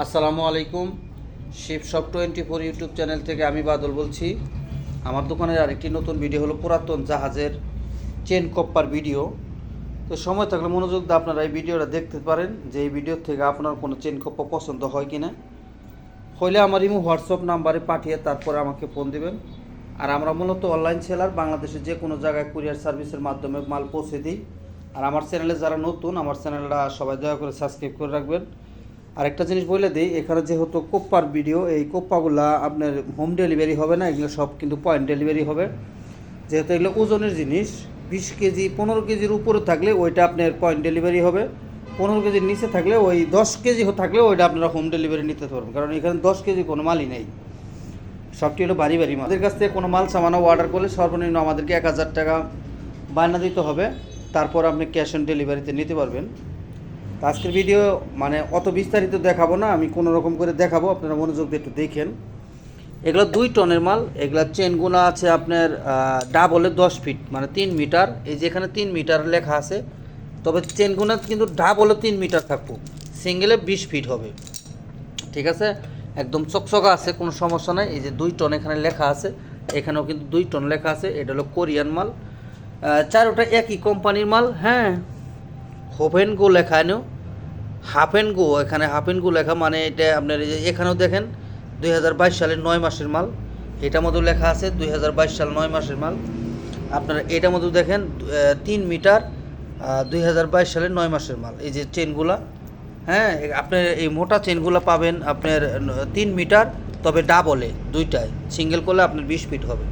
আসসালামু আলাইকুম। শিব সব টোয়েন্টি ফোর ইউটিউব চ্যানেল থেকে আমি বাদল বলছি। আমার দোকানের আরেকটি নতুন ভিডিও হলো পুরাতন জাহাজের চেন কপ্পার ভিডিও তো সময় থাকলে মনোযোগ দিয়ে আপনারা এই ভিডিওটা দেখতে পারেন যে এই ভিডিও থেকে আপনার কোনো চেন কপ্পা পছন্দ হয় কি না হইলে আমার ইমো হোয়াটসঅ্যাপ নাম্বারে পাঠিয়ে তারপরে আমাকে ফোন দিবেন। আর আমরা মূলত অনলাইন সেলার বাংলাদেশের যে কোনো জায়গায় কুরিয়ার সার্ভিসের মাধ্যমে মাল পৌঁছে দিই। আর আমার চ্যানেলে যারা নতুন, আমার চ্যানেলটা সবাই দয়া করে সাবস্ক্রাইব করে রাখবেন। আর একটা জিনিস বলে দিই, এখানে যেহেতু কোপ্পার ভিডিও এই কোপ্পাগুলা আপনার হোম ডেলিভারি হবে না, এগুলো সব কিন্তু পয়েন্ট ডেলিভারি হবে। যেহেতু এগুলো ওজনের জিনিস, বিশ কেজি, পনেরো কেজির উপরে থাকলে ওইটা আপনার পয়েন্ট ডেলিভারি হবে। পনেরো কেজির নিচে থাকলে ওই দশ কেজি থাকলে ওইটা আপনারা হোম ডেলিভারি নিতে পারবেন, কারণ এখানে দশ কেজি কোনো মালই নেই। সবটি হলো বাড়ি বাড়ি আমাদের কাছ থেকে কোনো মাল সামানো অর্ডার করলে সর্বনিম্ন আমাদেরকে এক হাজার টাকা বায়না দিতে হবে। তারপর আপনি ক্যাশ অন ডেলিভারিতে নিতে পারবেন। তো আজকের ভিডিও মানে অত বিস্তারিত দেখাবো না, আমি কোনো রকম করে দেখাবো, আপনারা মনোযোগ দিয়ে একটু দেখেন। এগুলো দুই টনের মাল, এগুলা চেনগুলো আছে আপনার ডাবলে দশ ফিট মানে তিন মিটার এই যে এখানে তিন মিটার লেখা আছে, তবে চেনগুলো কিন্তু ডাবলে তিন মিটার থাকব সিঙ্গেলে বিশ ফিট হবে। ঠিক আছে? একদম চকচকা আছে, কোনো সমস্যা নাই, এই যে দুই টন এখানে লেখা আছে, এখানেও কিন্তু দুই টন লেখা আছে, এটা হলো কোরিয়ান মাল। চারোটা একই কোম্পানির মাল হ্যাঁ হোভেন গো লেখা এনেও হাফ এন্ড গো, এখানে হাফ এন্ড গো লেখা মানে এটা আপনার এখানেও দেখেন, দুই হাজার বাইশ সালের নয় মাসের মাল। এটার মধ্যেও লেখা আছে দুই হাজার বাইশ সাল নয় মাসের মাল। আপনারা এটার মধ্যেও দেখেন তিন মিটার দুই সালের নয় মাসের মাল। এই যে চেনগুলা হ্যাঁ আপনার এই মোটা চেনগুলো পাবেন আপনার তিন মিটার, তবে ডাবলে দুইটায়। সিঙ্গেল করলে আপনার বিশ ফিট হবে।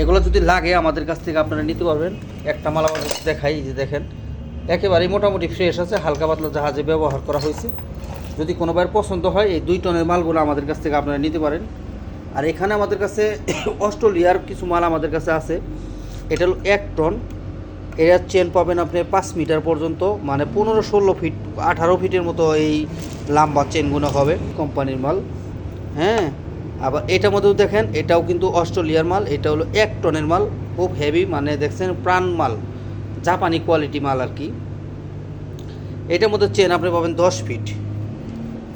এগুলো যদি লাগে আমাদের কাছ থেকে আপনারা নিতে পারবেন। একটা মাল আমাদের দেখাই যে দেখেন। একেবারেই মোটামুটি ফ্রেশ আছে, হালকা পাতলা জাহাজে ব্যবহার করা হয়েছে। যদি কোনো বার পছন্দ হয়, এই দুই টনের মালগুলো আমাদের কাছ থেকে আপনারা নিতে পারেন। আর এখানে আমাদের কাছে অস্ট্রেলিয়ার কিছু মাল আমাদের কাছে আছে। এটা হলো এক টন। এর চেন পাবেন আপনি পাঁচ মিটার পর্যন্ত মানে পনেরো, ষোলো ফিট আঠারো ফিটের মতো এই লাম্বা চেনগুলো হবে কোম্পানির মাল। হ্যাঁ আবার এটার মধ্যেও দেখেন, এটাও কিন্তু অস্ট্রেলিয়ার মাল, এটা হলো এক টনের মাল, খুব হেভি মানে দেখছেন প্রাণ মাল। জাপানি কোয়ালিটি মাল আর কি। এটার মধ্যে চেন আপনি পাবেন দশ ফিট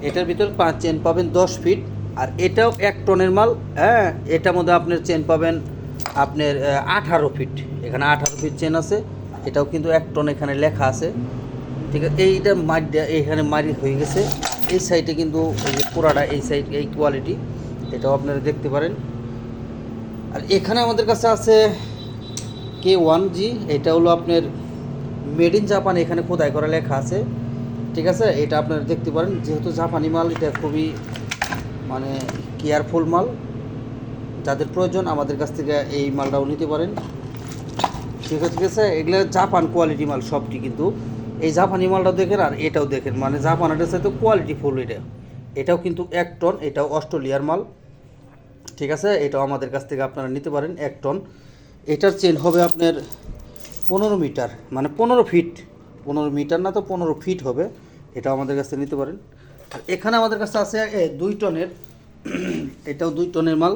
এটার ভিতর পাঁচ চেন পাবেন দশ ফিট আর এটাও এক টনের মাল হ্যাঁ এটার মধ্যে আপনার চেন পাবেন আপনার আঠারো ফিট এখানে আঠারো ফিট চেন আছে, এটাও কিন্তু এক টন এখানে লেখা আছে। ঠিক আছে, এইটা মার এইখানে মারি হয়ে গেছে। এই সাইডে কিন্তু ওই যে পোড়াটা এই সাইড এই কোয়ালিটি এটাও আপনারা দেখতে পারেন। আর এখানে আমাদের কাছে আছে কে ওয়ান জি এটা হলো আপনার মেড ইন জাপান এখানে খোদাই করা লেখা আছে। ঠিক আছে? এটা আপনারা দেখতে পারেন। যেহেতু জাপানি মাল, এটা খুবই মানে কেয়ারফুল মাল। যাদের প্রয়োজন, আমাদের কাছ থেকে এই মালটাও নিতে পারেন। ঠিক আছে ঠিক আছে? এগুলো জাপান কোয়ালিটি মাল সবটি কিন্তু। এই জাপানি মালটা দেখেন আর এটাও দেখেন। মানে জাপান জাপানের সাথে কোয়ালিটি ফুল এটা। এটাও কিন্তু এক টন, এটাও অস্ট্রেলিয়ার মাল। ঠিক আছে? এটাও আমাদের কাছ থেকে আপনারা নিতে পারেন এক টন। এটার চেন হবে আপনার পনেরো মিটার মানে পনেরো ফিট পনেরো মিটার না তো পনেরো ফিট হবে, এটাও আমাদের কাছে নিতে পারেন। আর এখানে আমাদের কাছে আছে দুই টনের, এটাও দুই টনের মাল।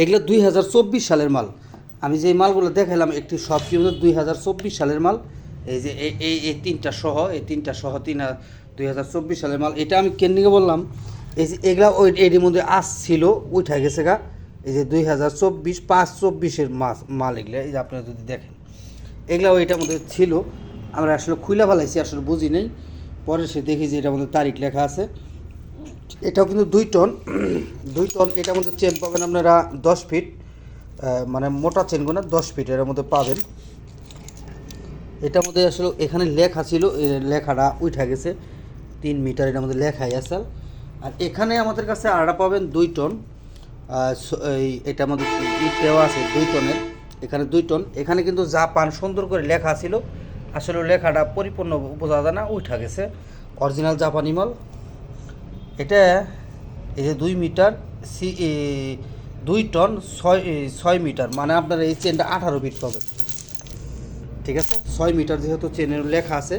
এগুলো দুই হাজার চব্বিশ সালের মাল। আমি যে মালগুলো দেখালাম, একটি সবটি হলো দুই হাজার চব্বিশ সালের মাল। এই যে এই এই তিনটা সহ, এই তিনটা সহ তিন দুই হাজার চব্বিশ সালের মাল। এটা আমি কেন্দ্রিকে বললাম, এই যে এগুলা ওই এটির মধ্যে আস ছিল, উঠা গেছে গা। এই যে দুই হাজার চব্বিশ, পাঁচ চব্বিশের মাস মাল এগুলো এই যে আপনারা যদি দেখেন। এগুলা ওইটার মধ্যে ছিল। আমরা আসলে খুলে ফেলাইছি, আসলে বুঝি নেই। পরে সে দেখি যে এটার মধ্যে তারিখ লেখা আছে। এটাও কিন্তু দুই টন। দুই টন, এটার মধ্যে চেন পাবেন আপনারা দশ ফিট মানে মোটা চেন চেনগুলো দশ ফিট এর মধ্যে পাবেন। এটার মধ্যে আসলে এখানে লেখা ছিল লেখাটা উঠা গেছে। তিন মিটার এটার মধ্যে লেখাই আছে। আর এখানে আমাদের কাছে আড়া পাবেন দুই টন। এই এটার মধ্যে ই দেওয়া আছে দুই টনের। এখানে দুই টন। এখানে কিন্তু জাপান সুন্দর করে লেখা ছিল। আসলে লেখাটা পরিপূর্ণ বোঝা যায় না, উঠা গেছে। অরিজিনাল জাপানি মাল। এটা এই যে দুই মিটার, সি দুই টন, ছয় ছয় মিটার। মানে আপনার এই চেনটা আঠারো ফিট পাবে। ঠিক আছে? ছয় মিটার যেহেতু চেনের লেখা আছে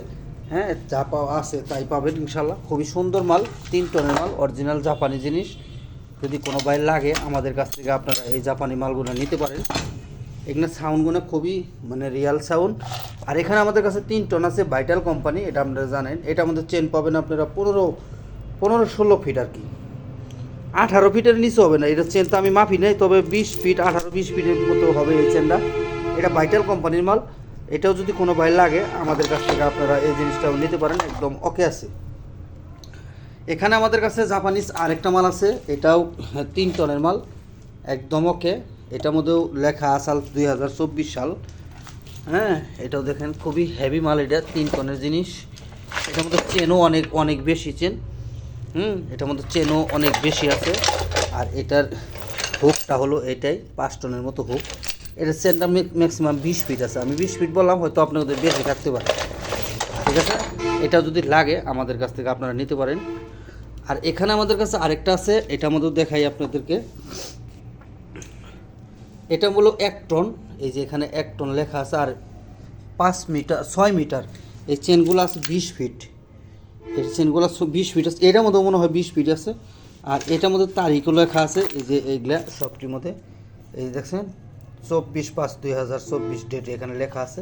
হ্যাঁ যা পাওয়া আছে তাই পাবেন ইনশাল্লাহ খুবই সুন্দর মাল, তিন টনের মাল অরিজিনাল জাপানি জিনিস। যদি কোনো বাইর লাগে, আমাদের কাছ থেকে আপনারা এই জাপানি মালগুলো নিতে পারেন। এখানে সাউন্ডগুলো খুবই মানে রিয়াল সাউন্ড আর এখানে আমাদের কাছে তিন টন আছে ভাইটাল কোম্পানি এটা আপনারা জানেন। এটা আমাদের চেন পাবেন আপনারা পনেরো পনেরো ষোলো ফিট আর কি। আঠারো ফিটের নিচে হবে না, এটা চেন তো আমি মাপি নেই, তবে বিশ ফিট আঠারো, বিশ ফিটের মতো হবে এই চেনটা এটা ভাইটাল কোম্পানির মাল। এটাও যদি কোনো ভাই লাগে, আমাদের কাছ থেকে আপনারা এই জিনিসটাও নিতে পারেন, একদম ওকে আছে। এখানে আমাদের কাছে জাপানিজ আরেকটা মাল আছে, এটাও তিন টনের মাল, একদম ওকে। এটার মধ্যেও লেখা আসাল দুই সাল। হ্যাঁ এটাও দেখেন, খুবই হেভি মাল এটা, তিন টনের জিনিস। এটার মধ্যে চেনও অনেক অনেক বেশি চেন হুম, এটার মধ্যে চেনও অনেক বেশি আছে। আর এটার হুকটা হলো এটাই, পাঁচ টনের মতো হুক এটার চেনটা ম্যাক্সিমাম বিশ ফিট আছে। আমি বিশ ফিট বললাম, হয়তো আপনাদের বেশি থাকতে পারে। ঠিক আছে? এটা যদি লাগে, আমাদের কাছ থেকে আপনারা নিতে পারেন। আর এখানে আমাদের কাছে আরেকটা আছে এটার মধ্যেও দেখাই আপনাদেরকে। এটা হলো এক টন, এই যে এখানে এক টন লেখা আছে, আর পাঁচ মিটার, ছয় মিটার, এই চেনগুলো আছে বিশ ফিট। এই চেনগুলো বিশ ফিট আছে, এটার মধ্যে মনে হয় বিশ ফিট আছে। আর এটার মধ্যে তারিখও লেখা আছে, এই যে এইগুলা সবটির মধ্যে, এই দেখছেন, চব্বিশ পাঁচ দুই হাজার চব্বিশ ডেট এখানে লেখা আছে।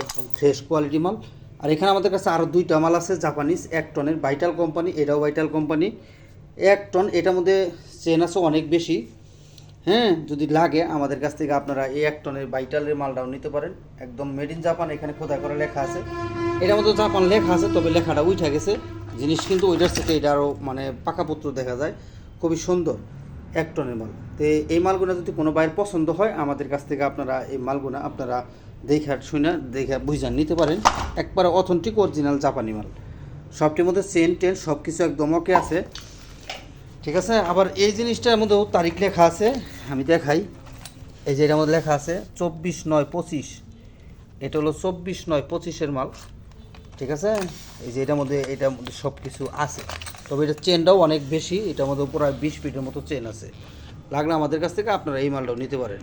একদম ফ্রেশ কোয়ালিটি মাল। আর এখানে আমাদের কাছে আরও দুইটা মাল আছে জাপানিজ এক টনের ভাইটাল কোম্পানি এটাও ভাইটাল কোম্পানি এক টন, এটার মধ্যে চেন আছে অনেক বেশি। হ্যাঁ যদি লাগে আমাদের কাছ থেকে আপনারা এই এক টনের ভাইটালের মালটাও নিতে পারেন। একদম মেড ইন জাপান এখানে খোদাই করে লেখা আছে। এটার মধ্যে জাপান লেখা আছে, তবে লেখাটা উঠে গেছে। জিনিস কিন্তু ওইটার সাথে এটা আরও মানে পাকাপত্র দেখা যায়। খুবই সুন্দর এক টনের মাল। তো এই মালগুলো যদি কোনো বাইরের পছন্দ হয়, আমাদের কাছ থেকে আপনারা এই মালগুলো আপনারা দেখে শুনে দেখে বুঝান নিতে পারেন। একবারে অথেন্টিক অরিজিনাল জাপানি মাল। সবটির মধ্যে চেন টেন সব কিছু একদম ওকে আছে। ঠিক আছে? আবার এই জিনিসটার মধ্যেও তারিখ লেখা আছে। আমি দেখাই। এই যে এটার মধ্যে লেখা আছে, চব্বিশ নয় পঁচিশ। এটা হলো চব্বিশ নয় পঁচিশের মাল। ঠিক আছে? এই যে এটার মধ্যে এটার মধ্যে সব কিছু আছে। তবে এটা চেনটাও অনেক বেশি। এটার মধ্যে প্রায় বিশ ফিটের মতো চেন আছে। লাগলে আমাদের কাছ থেকে আপনারা এই মালটাও নিতে পারেন।